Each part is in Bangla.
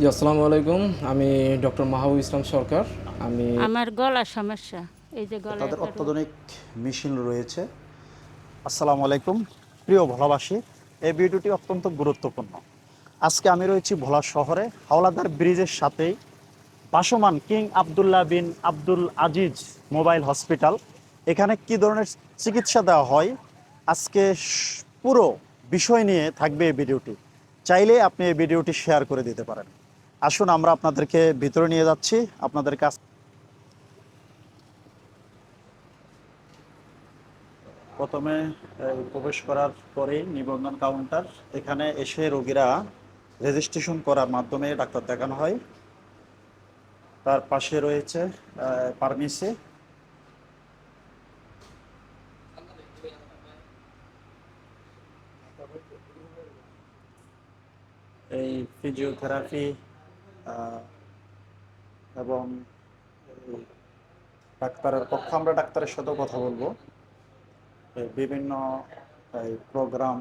জি আসসালামু আলাইকুম। আমি ডক্টর মাহবুব ইসলাম সরকার। আমি আমার গলার সমস্যা এই যে গলা তাদের অত্যাধুনিক মেশিন রয়েছে। আসসালামু আলাইকুম প্রিয় ভোলাবাসী এই ভিডিওটি অত্যন্ত গুরুত্বপূর্ণ। আজকে আমি রয়েছি ভোলা শহরে হাওলাদার ব্রিজের সাথেই বাসমান King Abdullah bin Abdul Aziz mobile hospital. এখানে কি ধরনের চিকিৎসা দেওয়া হয়? আজকে পুরো বিষয় নিয়ে থাকবে এই ভিডিওটি। চাইলে আপনি এই ভিডিওটি শেয়ার করে দিতে পারেন। আসুন, আমরা আপনাদেরকে ভিতরে নিয়ে যাচ্ছি। আপনাদের কাছ প্রথমে প্রবেশ করার পরেই নিবন্ধন কাউন্টার। এখানে এসে রোগীরা রেজিস্ট্রেশন করার মাধ্যমে ডাক্তার দেখানো হয়। তার পাশে রয়েছে ফার্মেসি। এই ফিজিওথেরাপি এবং ডাক্তারের পক্ষে আমরা ডাক্তারের সাথেও কথা বলব। বিভিন্ন এই প্রোগ্রাম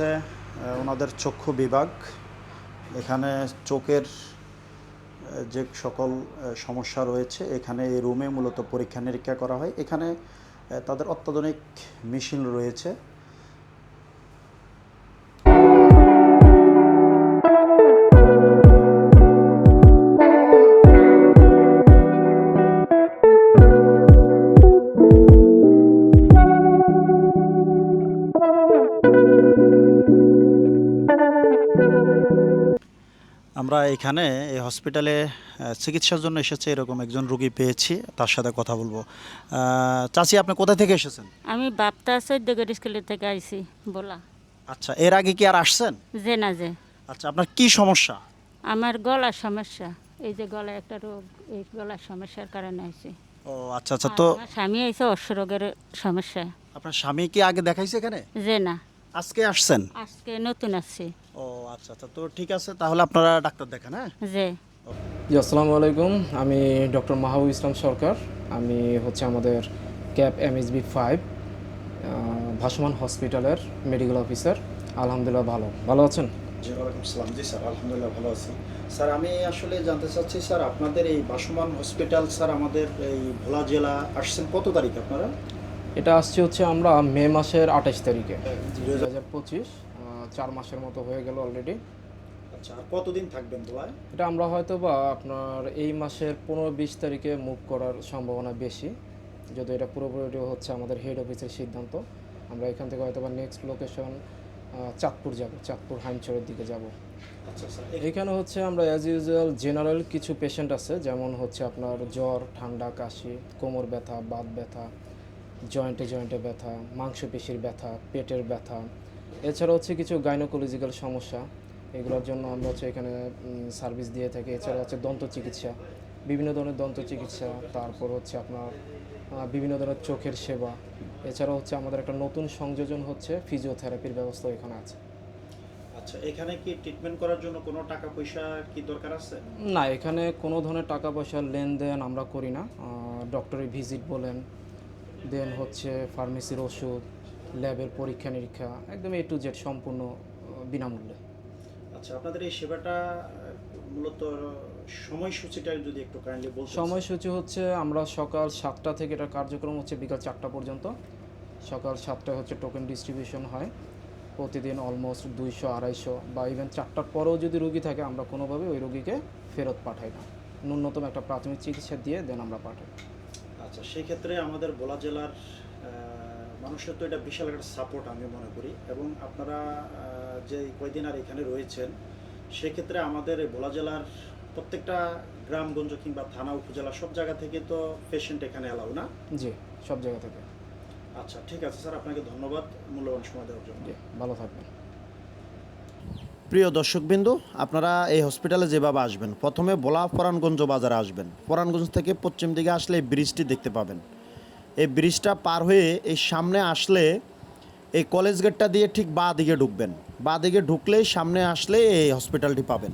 হচ্ছে ওনাদের চক্ষু বিভাগ। এখানে চোখের যে সকল সমস্যা রয়েছে, এখানে এই রুমে মূলত পরীক্ষা নিরীক্ষা করা হয়। এখানে তাদের অত্যাধুনিক মেশিন রয়েছে। আমরা এখানে এই হসপিটালে চিকিৎসার জন্য এসেছে এরকম একজন রুগী পেয়েছি তার সাথে কথা বলব। চাচি আপনি কোথা থেকে এসেছেন? আমি বাপ্তা স্কুলের থেকে আইছি বলা। আচ্ছা এর আগে কি আর আসছেন? যে না যে। আচ্ছা আপনার কি সমস্যা? আমার গলার সমস্যা এই যে গলায় একটা রোগ এই গলার সমস্যার কারণে আইছি। ও আচ্ছা আচ্ছা তো স্বামী আইছে অশ্ব রোগের সমস্যা আপনার স্বামী কি আগে দেখাইছে এখানে? যে না। আজকে আসছেন? আজকে নতুন আসছি। ও আচ্ছা আচ্ছা। তো ঠিক আছে তাহলে আপনারা ডাক্তার দেখান হ্যাঁ? যে জি আসসালামু আলাইকুম। আমি ডক্টর মাহবুব ইসলাম সরকার। আমি হচ্ছে আমাদের ক্যাপ এমএসবি ফাইভ ভাসমান হসপিটালের মেডিকেল অফিসার। আলহামদুলিল্লাহ ভালো। ভালো আছেন? জি ওয়ালাইকুম আসসালাম। জি স্যার আলহামদুলিল্লাহ ভালো আছি। স্যার আমি আসলে জানতে চাচ্ছি স্যার আপনাদের এই বাসমান হসপিটাল স্যার আমাদের এই ভোলা জেলা আসছেন কত তারিখ আপনারা? এটা আসছে হচ্ছে আমরা মে মাসের আঠাশ তারিখে। দু হাজার পঁচিশ চার মাসের মতো হয়ে গেল অলরেডি আচ্ছা আর কতদিন থাকবেন ভোলায় এটা আমরা হয়তো বা আপনার এই মাসের পনেরো বিশ তারিখে মুভ করার সম্ভাবনা বেশি। যদি এটা পুরোপুরি হচ্ছে আমাদের হেড অফিসের সিদ্ধান্ত। আমরা এখান থেকে হয়তো বা নেক্সট লোকেশন চাঁদপুর যাব চাঁদপুর হাইমচরের দিকে যাব। আচ্ছা এখানে হচ্ছে আমরা অ্যাজ ইউজুয়াল জেনারেল কিছু পেশেন্ট আছে যেমন হচ্ছে আপনার জ্বর ঠান্ডা কাশি কোমর ব্যথা বাত ব্যথা জয়েন্টে জয়েন্টে ব্যথা মাংসপেশির ব্যথা পেটের ব্যথা এছাড়া হচ্ছে কিছু গাইনোকোলজিক্যাল সমস্যা। এগুলোর জন্য আমরা হচ্ছে এখানে সার্ভিস দিয়ে থাকি। এছাড়া হচ্ছে দন্ত চিকিৎসা বিভিন্ন ধরনের দন্ত চিকিৎসা তারপর হচ্ছে আপনার বিভিন্ন ধরনের চোখের সেবা। এছাড়া হচ্ছে আমাদের একটা নতুন সংযোজন হচ্ছে ফিজিওথেরাপির ব্যবস্থা এখানে আছে। আচ্ছা এখানে কি ট্রিটমেন্ট করার জন্য কোনো টাকা পয়সা কি দরকার আছে? না এখানে কোনো ধরনের টাকা পয়সার লেনদেন আমরা করি না। ডক্টরের ভিজিট বলেন দেন হচ্ছে ফার্মেসির ওষুধ ল্যাবের পরীক্ষা নিরীক্ষা একদম এ টু জেড সম্পূর্ণ বিনামূল্যে। আচ্ছা আপনাদের এই সেবাটা মূলত সময়সূচিটা যদি একটু কাইন্ডলি বলতেন। সময়সূচি হচ্ছে আমরা সকাল সাতটা থেকে এটা কার্যক্রম হচ্ছে বিকাল চারটা পর্যন্ত। সকাল সাতটায় হচ্ছে টোকেন ডিস্ট্রিবিউশন হয়। প্রতিদিন অলমোস্ট দুইশো আড়াইশো বা ইভেন চারটার পরেও যদি রুগী থাকে আমরা কোনোভাবে ওই রুগীকে ফেরত পাঠাই না। ন্যূনতম একটা প্রাথমিক চিকিৎসা দিয়ে দেন আমরা পাঠাই। আচ্ছা সেই ক্ষেত্রে আমাদের ভোলা জেলার মানুষের তো এটা বিশাল একটা সাপোর্ট আমি মনে করি। এবং আপনারা যে কয়দিন আর এখানে রয়েছেন সেক্ষেত্রে আমাদের এই ভোলা জেলার প্রত্যেকটা গ্রামগঞ্জ কিংবা থানা উপজেলা সব জায়গা থেকে তো পেশেন্ট এখানে অ্যালাউ না? জি সব জায়গা থেকে। আচ্ছা ঠিক আছে স্যার আপনাকে ধন্যবাদ মূল্যবান সময় দেওয়ার জন্য। ভালো থাকবেন। প্রিয় দর্শকবিন্দু আপনারা এই হসপিটালে যেভাবে আসবেন প্রথমে ভোলা পরাণগঞ্জ বাজারে আসবেন। পরাণগঞ্জ থেকে পশ্চিম দিকে আসলে এই ব্রিজটি দেখতে পাবেন। এই ব্রিজটা পার হয়ে এই সামনে আসলে এই কলেজ গেটটা দিয়ে ঠিক বাঁ দিকে ঢুকবেন। বাঁ দিকে ঢুকলেই সামনে আসলে এই হসপিটালটি পাবেন।